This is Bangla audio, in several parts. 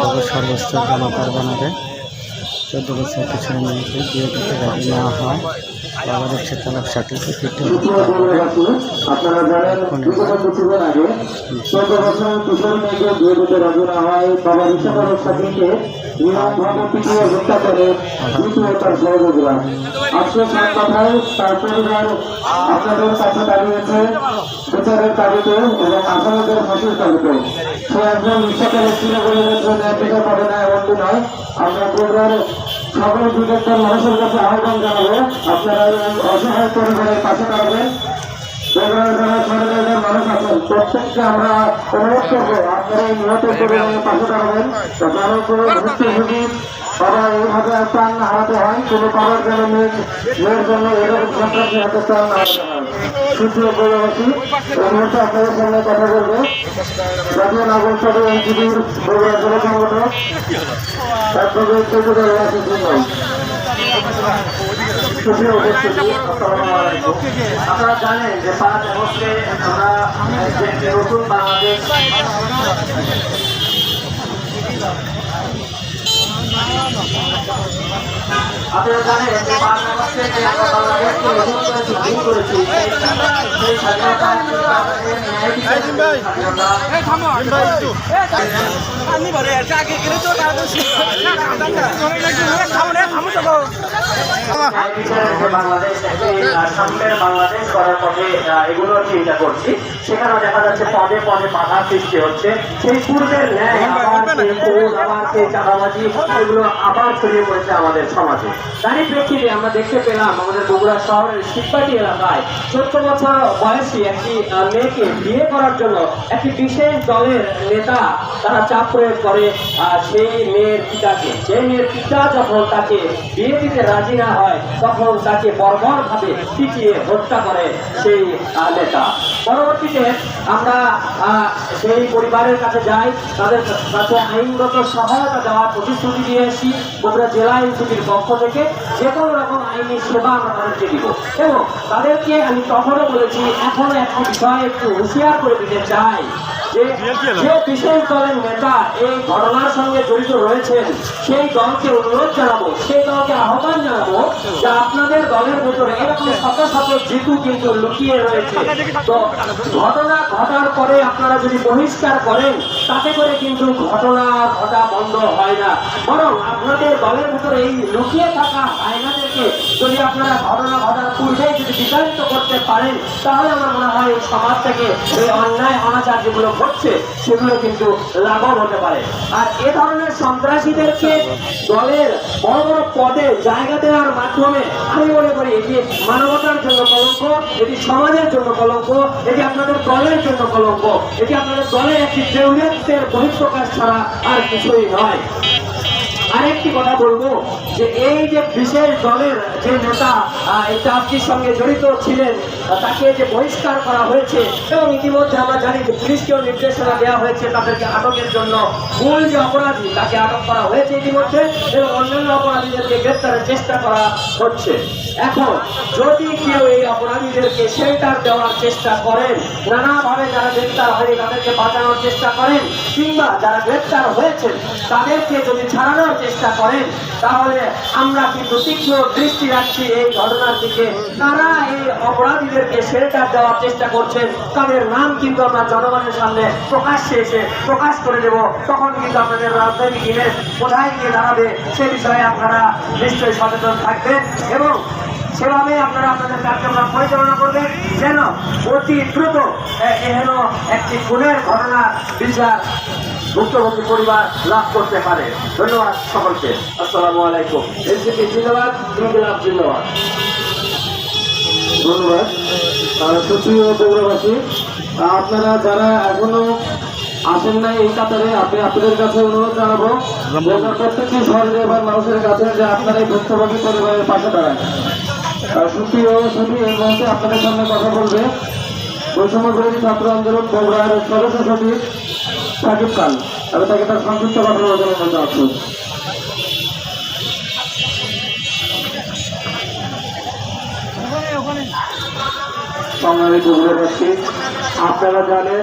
পরীক্ষাকে জমা পার্বণ হবে সর্বোচ্চ চোদ্দ বছর পিছনে মেয়েকে বিয়ে করতে নেওয়া হয়। দেখছে তালাক সার্টিফিকেট আপনারা জানেন বিগত কিছুদিন আগে চোদ্দ বছর কিশোর মেয়েকে বিয়ে দিতে রাজি না হয় বাবা ঋষভের সাথীকে নিরমভাবে পিটিয়ে হত্যা করে দ্বিতীয় তার সহযোগীরা আজকে সাত কথায় তার পরিবার আপনাদের কাছে দাঁড়িয়েছে বিচারের দাবিতে এবং আসামিদের ফাঁসির দাবিতে। সে একজন ঋষভের ছিল বলে ন্যায় বিচার পাবে না এমনটি নয়। আমরা পরিবার সকল বিবেকটার মানুষের কাছে আহ্বান জানাব, আপনারা অসহায় পরিবারের পাশে থাকবেন যারা সরকারের মানুষ আছেন। প্রত্যেককে আমরা অনুরোধ করব, আপনারা এই নিহত পরিবারের পাশে থাকবেন যারা তারা এইভাবে প্রাণ হারাতে হয়, কোনো বাবার যেন মেয়ের মেয়ের জন্য এরকম সন্ত্রাসী হাতে প্রাণ হারাতে হয়। সুপ্রিয় পরিবারী এই মুহূর্তে আপনাদের সামনে কথা বলব। জাতীয় নাগরিক সভা এনজিবির বগুড়া আপনারা জানেন যে পাঁচ আগস্টে আমরা নতুন বাংলাদেশ আপনারা জানেন যে আগস্টে যে আমরা বাংলাদেশকে নতুন করে করেছি। সেই- স্বাধীনতা যে বাংলাদেশ করার পথে আহ, এগুলোর চিন্তা করছি। সেখানেও দেখা যাচ্ছে পদে পদে বাধা সৃষ্টি হচ্ছে। সেই পূর্বের ন্যায় আবার সেই খুন, আবার সেই চাঁদাবাজি এগুলো আবার ছড়িয়ে পড়েছে আমাদের সমাজে। তারই প্রেক্ষিতে আমরা দেখতে পেলাম আমাদের বগুড়া শহরের শিববাটি এলাকায় চোদ্দ বছর বয়সী একটি মেয়েকে বিয়ে করার জন্য একটি বিশেষ দলের নেতা তারা চাপ প্রয়োগ করে সেই মেয়ের পিতাকে। সেই মেয়ের পিতা যখন তাকে বিয়ে দিতে রাজি না হয় তখন তাকে বর্বর ভাবে পিটিয়ে হত্যা করে সেই নেতা। পরবর্তীতে Спасибо. আমরা সেই পরিবারের কাছে যাই তাদের কাছে আইনগত সহায়তা দেওয়ার প্রতিশ্রুতি দিয়ে আসি বগুড়া জেলা আইনজীবীর পক্ষ থেকে যে কোনো রকম আইনি সেবা আমরা তাদেরকে দিব। এবং তাদেরকে আমি তখনও বলেছি এখনও একটা বিষয় একটু হুঁশিয়ার করে দিতে চাই যে যে বিশেষ দলের নেতা এই ঘটনার সঙ্গে জড়িত রয়েছেন সেই দলকে অনুরোধ জানাব সেই দলকে আহ্বান জানাব যে আপনাদের দলের ভেতরে এরকম শত শত জিতু কিন্তু লুকিয়ে রয়েছে। তো ঘটনা ঘটার পরে আপনারা যদি বহিষ্কার করেন, তাতে করে কিন্তু ঘটনা ঘটা বন্ধ হয় না। বরং আপনাদের দলের ভেতরে এই লুকিয়ে থাকা আয়নাদেরকে যদি আপনারা ঘটনা ঘটার পূর্বেই যদি বিতাড়িত করতে পারেন, তাহলে আমার মনে হয় এই সমাজ থেকে এই অন্যায় অনাচার যেগুলো ঘটছে, সেগুলো কিন্তু লাঘব হতে পারে। আর এ ধরনের সন্ত্রাসীদেরকে দলের বড় বড় পদে জায়গা দেওয়ার মাধ্যমে আমি মনে করি এটি মানবতার জন্য কলঙ্ক, এটি সমাজের জন্য কলঙ্ক, এটি আপনাদের দলের জন্য কলঙ্ক। এটি আপনাদের দলের একটি দেউলিয়ত্বের বহিঃপ্রকাশ ছাড়া আর কিছুই নয়। আরেকটি কথা বলব যে এই যে বিশেষ দলের যে নেতা এই সঙ্গে জড়িত ছিলেন, তাকে যে বহিষ্কার করা হয়েছে এবং ইতিমধ্যে আমরা জানি যে পুলিশকেও নির্দেশনা দেওয়া হয়েছে তাদেরকে আটকের জন্য। মূল যে অপরাধী, তাকে আটক করা হয়েছে ইতিমধ্যে এবং অন্যান্য অপরাধীদেরকে গ্রেপ্তারের চেষ্টা করা হচ্ছে। এখন, যদি কেউ এই অপরাধীদেরকে শেল্টার দেওয়ার চেষ্টা করেন, নানাভাবে যারা গ্রেপ্তার হয়নি তাদেরকে বাঁচানোর চেষ্টা করেন, কিংবা যারা গ্রেপ্তার হয়েছেন, তাদেরকে যদি ছাড়ানোর চেষ্টা করেন, তাহলে আমরা কিন্তু তীক্ষ্ণ দৃষ্টি রাখছি এই ঘটনার দিকে। তারা এই অপরাধীদেরকে শেল্টার দেওয়ার চেষ্টা করছেন। তাদের নাম কিন্তু আমরা জনগণের সামনে প্রকাশ্যে এসে প্রকাশ করে দেব। তখন কিন্তু আপনাদের রাজনৈতিক কিনে কোথায় গিয়ে দাঁড়াবে, সে বিষয়ে আপনারা নিশ্চয়ই সচেতন থাকবেন এবং সেভাবে আপনারা আপনাদের কার্যক্রম পরিচালনা করবেন। যেন অতি দ্রুত এহেন একটি খুনের ঘটনা বিচার ভুক্তভোগী পরিবার লাভ করতে পারে। ধন্যবাদ সকলকে। আসসালামু আলাইকুম। এনসিপি জিন্দাবাদ ইনকিলাব জিন্দাবাদ? ধন্যবাদ। আপনারা যারা এখনও আসেন নাই এই কাতারে আমি আপনাদের কাছে অনুরোধ জানাব প্রত্যেকটি সহযোগীবার মানুষের কাছে যে আপনারা এই ভুক্তভোগী পরিবারের পাশে দাঁড়ান। আপনাদের সামনে কথা বলবে বৈষম্যবিরোধী ছাত্র আন্দোলন বগুড়ার সদস্য সচিব সাকিব খান। আমি তাকে তার সংক্ষিপ্ত কথা আপনারা জানেন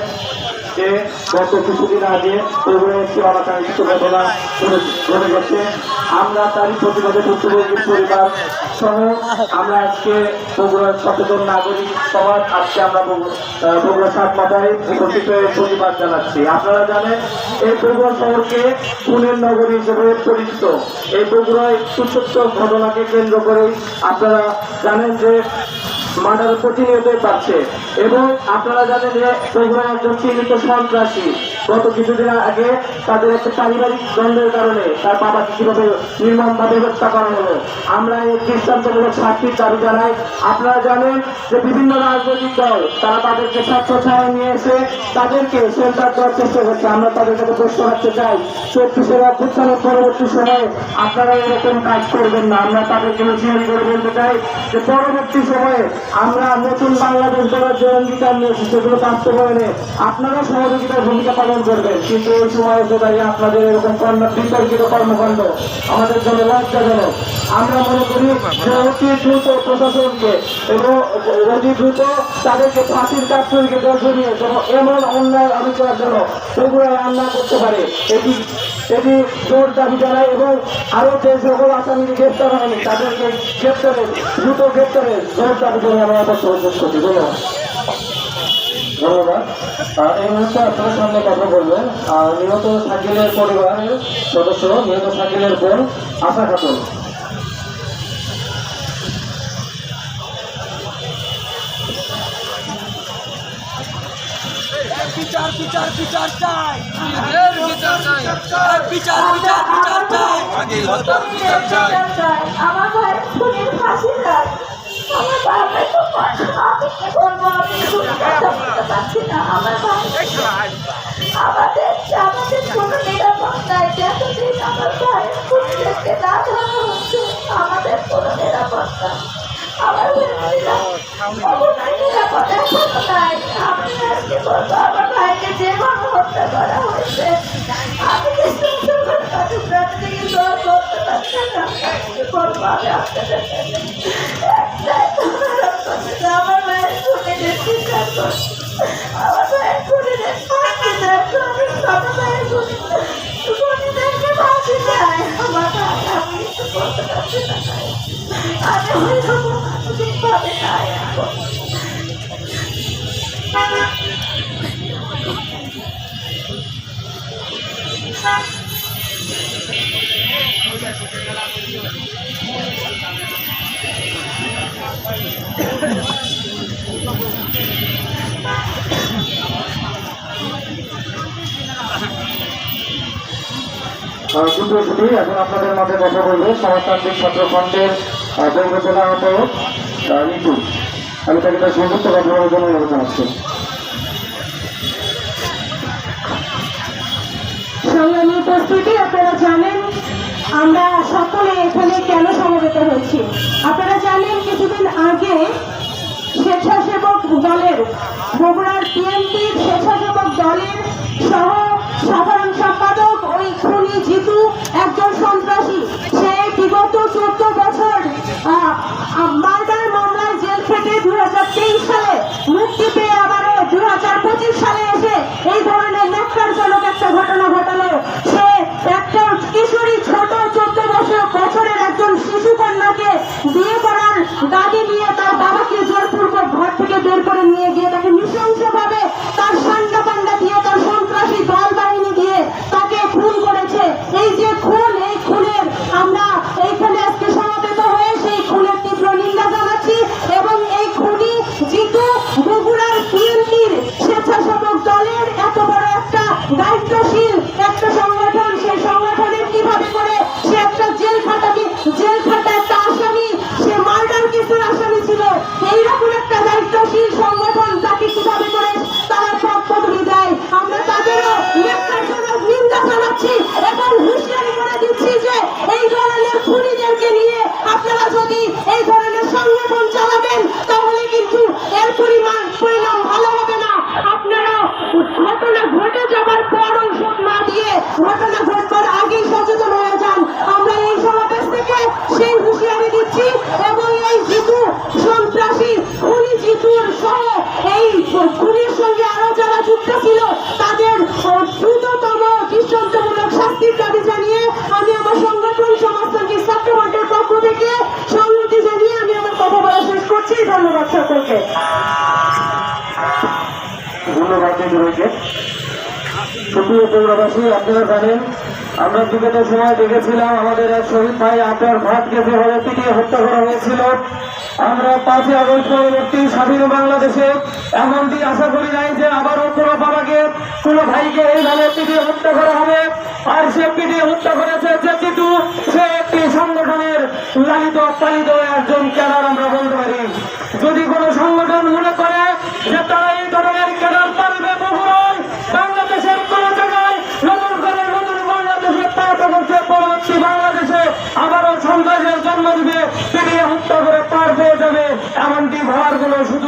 যে গত কিছুদিন আগে অনাকাঙ্ক্ষিত ঘটনা ঘটে- ঘটে গেছে। আমরা তারই প্রতিবাদে ভুক্তভোগীর পরিবার সহ আমরা আজকে বগুড়ার সচেতন নাগরিক সবার আজকে আমরা বগুড়া সাত মাথায় হয়ে প্রতিবাদ জানাচ্ছি। আপনারা জানেন, এই বগুড়া শহরকে খুনের নগরী হিসেবে পরিচিত। এই বগুড়ায় সুচ্ছ ঘটনাকে কেন্দ্র করে আপনারা জানেন যে মার্ডার প্রতিনিয়তই পাচ্ছে এবং আপনারা জানেন যে বগুড়া একজন চিহ্নিত সন্ত্রাসী। গত কিছুদিন আগে তাদের একটা পারিবারিক দ্বন্দ্বের কারণে তার বাবাকে কীভাবে নির্মমভাবে হত্যা করা হলো, আমরা এই দৃষ্টান্তমূলক শাস্তির দাবি জানাই। আপনারা জানেন যে বিভিন্ন রাজনৈতিক দল, তারা তাদেরকে স্বচ্ছ নিয়ে এসে তাদেরকে সেন্টার দেওয়ার চেষ্টা করছে। আমরা তাদের কাছে প্রশ্ন রাখতে চাই, চব্বিশের অভ্যুত্থানের পরবর্তী সময়ে আপনারা এরকম কাজ করবেন না। আমরা তাদেরকে হুঁশিয়ারি করে বলতে চাই যে পরবর্তী সময়ে আমরা নতুন বাংলাদেশ গড়ার যে অঙ্গীকার নিয়েছি, সেগুলো বাস্তবায়নে আপনারা সহযোগিতার ভূমিকা পালন করবেন। কিন্তু এই সময় এসে দাঁড়িয়ে আপনাদের এরকম কর্ম, বিতর্কিত কর্মকাণ্ড, আমাদের জন্য লজ্জাজনক। আমরা মনে করি যে অতি দ্রুত প্রশাসনকে এবং অতি দ্রুত তাদেরকে ফাঁসির কাজ তৈরিকে যেন এমন অন্যায় অবিচার যেন বগুড়ায় আর না করতে পারে। এটি এটি জোর দাবি জানায় এবং আরও যে সকল আসামি গ্রেপ্তার হয়নি তাদেরকে গ্রেপ্তারের দ্রুত গ্রেপ্তারের জোর দাবি জানিয়ে আমরা বক্তব্য শেষ করছি। ধন্যবাদ। ধন্যবাদ। এই মুহূর্তে আপনার সামনে কথা বলবেন। আর নিহত শাকিলের পরিবারের সদস্য, নিহত শাকিলের বোন আশা খাতুন। বিচার বিচার বিচার চাই। বিচার চাই। বিচার বিচার বিচার চাই। বিচার চাই। আমার ভাই খুনের ফাঁসি দেয় আমার বাবা তো আমি কি করব? আমি কোনো পারছি না। আমার ভাই আমাদের আমাদের কোনো নিরাপদ নাই। যতদিন আমার ভাইয়ের খুনিদেরকে না ধরা হচ্ছে আমাদের কোনো নিরাপদ আমার আমার মায়ের খুনিদের স্বীকার আমার মায়ের খুনিদের ফাঁসি আমার আমি নাই এখন আপনাদের মাঝে কথা বলবে সমাজতান্ত্রিক ছাত্র ফ্রন্টের দৈব জেলা আহ্বায়ক আহ, রিতু আমি তাকে তার সংযুক্ত বলার জন্য অনুরোধ জানাচ্ছি সংগ্রামী আপনারা জানেন, আমরা সকলে এখানে কেন সমবেত হয়েছি? আপনারা জানেন, কিছুদিন আগে স্বেচ্ছাসেবক দলের, বগুড়ার স্বেচ্ছাসেবক দলের সহ সাধারণ সম্পাদক ওই খুনি জিতু, একজন সন্ত্রাসী। সে বিগত চোদ্দ বছর মার্ডার মামলায় জেল থেকে দু সালে মুক্তি পেয়ে আবারও দু সালে এসে এই ধরনের ন্যাক্কারজনক একটা ঘটনা ঘটালো। সে একটা কিশোরী ছোট চোদ্দ বছর বছরের একজন শিশু কন্যাকে বিয়ে করার দাবি নিয়ে তার বাবাকে জোরপূর্বক ঘর থেকে বের করে নিয়ে গিয়ে তাকে নৃশংসভাবে তার সান্ডা পৌরবাসী আপনারা জানেন, আমরা বিগত সময় দেখেছিলাম আমাদের এক শহীদ ভাই আপনার ভাতকে যেভাবে পিটিয়ে হত্যা করা হয়েছিল। আমরা পাঁচই আগস্ট পরবর্তী স্বাধীন বাংলাদেশে এমনটি আশা করি নাই যে আবারও কোনো বাবাকে কোনো ভাইকে এইভাবে পিটিয়ে হত্যা করা হবে। আর সে পিটিয়ে হত্যা করেছে যে কিন্তু সে একটি সংগঠনের লালিত পালিত একজন ক্যাডার আমরা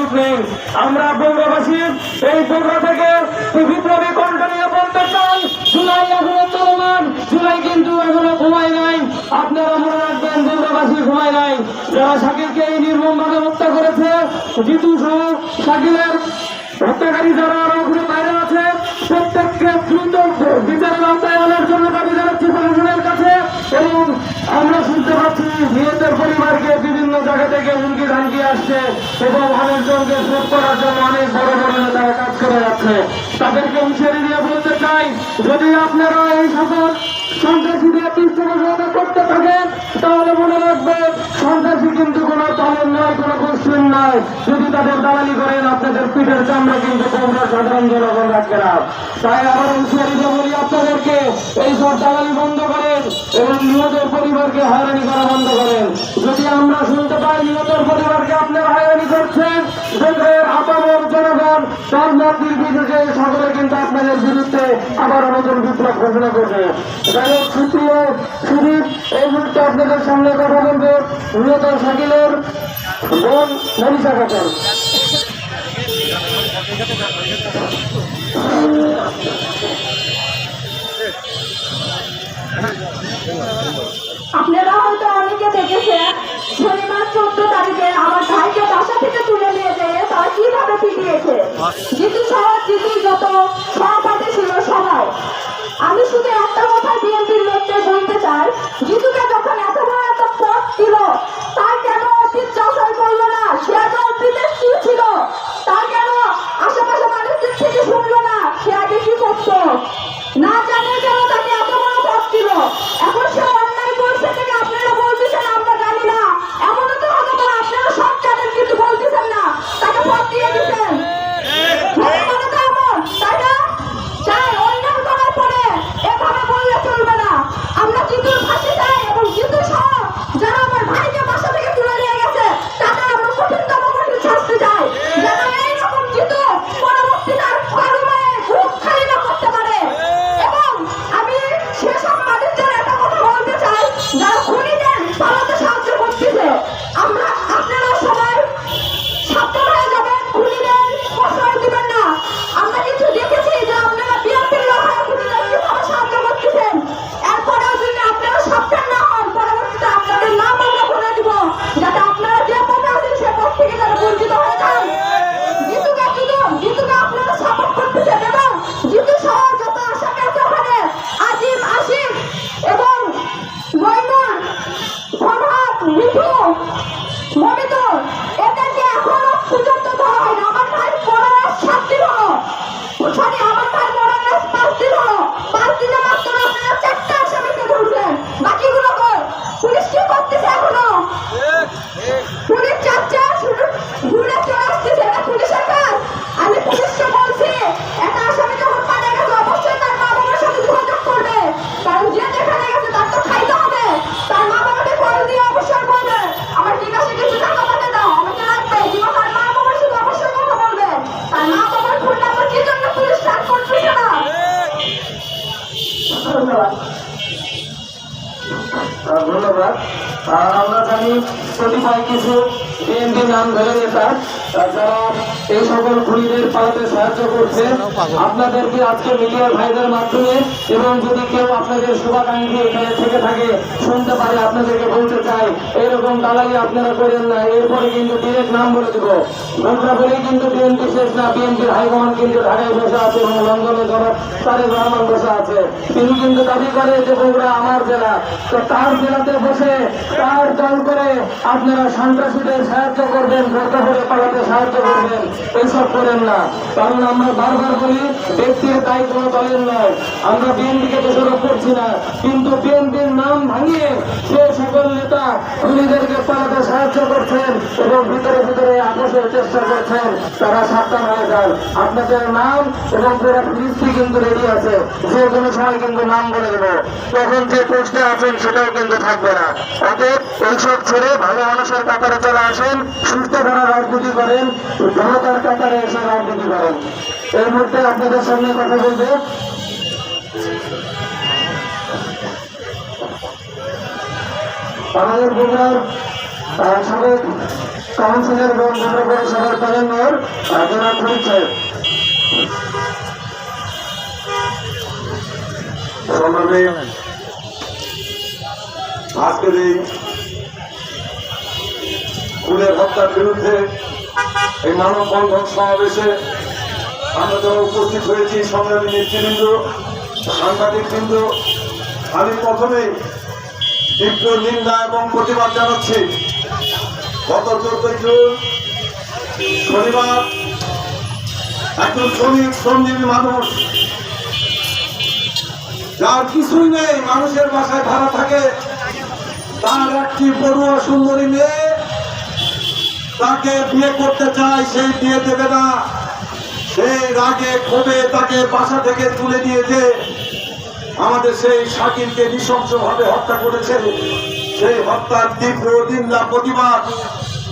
সুযোগ নেই। আমরা বৌরবাসী এই পৌর থেকে বিপ্লবী কণ্ঠ নিয়ে বলতে চাই, জুলাই এখনও চলমান, জুলাই কিন্তু এখনও ঘুমায় নাই। আপনারা মনে রাখবেন বৌরবাসী ঘুমায় নাই। যারা শাকিলকে এই নির্মমভাবে হত্যা করেছে, জিতু সহ শাকিলের হত্যাকারী যারা আরও ওখানে বাইরে আছে, প্রত্যেককে দ্রুত বিচারের আওতায় আনার জন্য দাবি জানাচ্ছি প্রশাসনের কাছে। এবং আমরা শুনতে পাচ্ছি নিহতের পরিবারকে বিভিন্ন জায়গা থেকে হুমকি ধামকি আসছে এবং অনেকজনকে শোধ করার জন্য অনেক বড় বড় নেতারা কাজ করে যাচ্ছে। তাদেরকে হুঁশিয়ারি দিয়ে বলতে চাই, যদি আপনারা এই সকল সন্ত্রাসীদের পৃষ্ঠপোষকতা করতে থাকেন, তাহলে মনে রাখবেন, সন্ত্রাসী কিন্তু কোনো দলের নয়, কোনো গোষ্ঠীর নয় যদি তাদের দালালি করেন আপনাদের পিঠের চামড়া, কিন্তু তোমরা সাধারণ জনগণ রাখবে না। তাই আবার হুঁশিয়ারিতে বলি আপনাদেরকে, এই সব দালালি বন্ধ করেন এবং নিহতের পরিবারকে হয়রানি করা বন্ধ করেন। যদি আমরা শুনতে পাই নিহতের পরিবারকে আপনারা হয়রানি করছেন দেশের আপামর জনগণ দলমত নির্বিশেষে সকলে কিন্তু আপনাদের বিরুদ্ধে আবার নতুন বিপ্লব ঘোষণা করবে। যাই হোক, সুপ্রিয়, সুদীপ, এই মুহূর্তে আপনাদের সামনে কথা বলবে নিহত শাকিলের। বোন মনীষা খাতুন আপনারা হয়তো অনেকে দেখেছেন, শনিবার চোদ্দ তারিখে আমার ভাইকে বাসা থেকে তুলে নিয়ে যেয়ে তারা কীভাবে পিটিয়েছে। জিতু সহ জিতু যত সহপাঠী ছিল সবাই। আমি শুধু একটা কথা বিএনপির লোককে বলতে চাই, জিতুকে যখন এত বড় একটা পথ ছিল তার কেন অতীত যাচাই করল না সে আগে অতীতের কি ছিল নাম ধরে নেতা তাছাড়া এই সকল খুনিদের পালাতে সাহায্য করছে। আপনাদেরকে আজকে মিডিয়ার ভাইদের মাধ্যমে এবং যদি কেউ আপনাদের শুভাকাঙ্ক্ষী এখানে থেকে থাকে, শুনতে পারে, আপনাদেরকে বলতে চাই এরকম দালালি আপনারা করেন না, এরপরে কিন্তু ডিরেক্ট নাম বলে দেবো। ঘটনা বলেই কিন্তু বিএনপি শেষ না বিএনপির হাইকমান্ড কিন্তু ঢাকায় বসে আছে এবং লন্ডনে জনাব তারেক রহমান বসে আছে। তিনি কিন্তু দাবি করে যে বগুড়া আমার জেলা। তো তার জেলাতে বসে, তার দল করে আপনারা সন্ত্রাসীদের সাহায্য করবেন বোরকা পরে পালাতে সাহায্য করবেন, এসব করেন না। কারণ আমরা বারবার বলি ব্যক্তির দায়ী কোনো দলের নয়। আমরা বিএনপিকে দোষারোপ করছি না, কিন্তু বিএনপির নাম ভাঙিয়ে সে সকল নেতা, খুনিদেরকে পালাতে এবং ভিতরে ভিতরে আপোষের চেষ্টা করছেন, তারা সাবধান হয়ে যান। আপনাদের নাম এবং পুরো ফিরিস্তি কিন্তু রেডি আছে। যে কোনো সময় কিন্তু নাম বলে দেবো। তখন যে পোস্টে আছেন সেটাও কিন্তু থাকবে না। অতএব এইসব ছেড়ে ভালো মানুষের কাতারে চলে আসেন, সুস্থ ধারা রাজনীতি করেন, জনতার কাতারে এসে রাজনীতি করেন। এই মুহূর্তে আপনাদের সামনে কথা বলবে। আমাদের বগুড়ার সাবেক কাউন্সিলর এবং প্রধান মেয়র আহ, জনাব ফরিদ সাহেব। সংগ্রামে আজকের এই খুনের হত্যার বিরুদ্ধে এই মানব বন্ধন সমাবেশে আমরা যারা উপস্থিত হয়েছি সংগ্রামী নেতৃবৃন্দ সাংবাদিকবৃন্দ আমি প্রথমেই তীব্র নিন্দা এবং প্রতিবাদ জানাচ্ছি। মানুষ কিছুই নেই, মানুষের বাসায় ভাড়া থাকে, তার একটি পড়ুয়া সুন্দরী মেয়ে তাকে বিয়ে করতে চায় সেই বিয়ে দেবে না। সেই রাগে ক্ষোভে তাকে বাসা থেকে তুলে দিয়েছে আমাদের সেই শাকিলকে নৃশংসভাবে হত্যা করেছে। সেই হত্যার তীব্র নিন্দা, প্রতিবাদ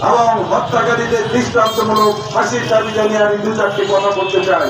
এবং হত্যাকারীদের দৃষ্টান্তমূলক ফাঁসির দাবি জানিয়ে আমি দু চারটি কথা বলতে চাই।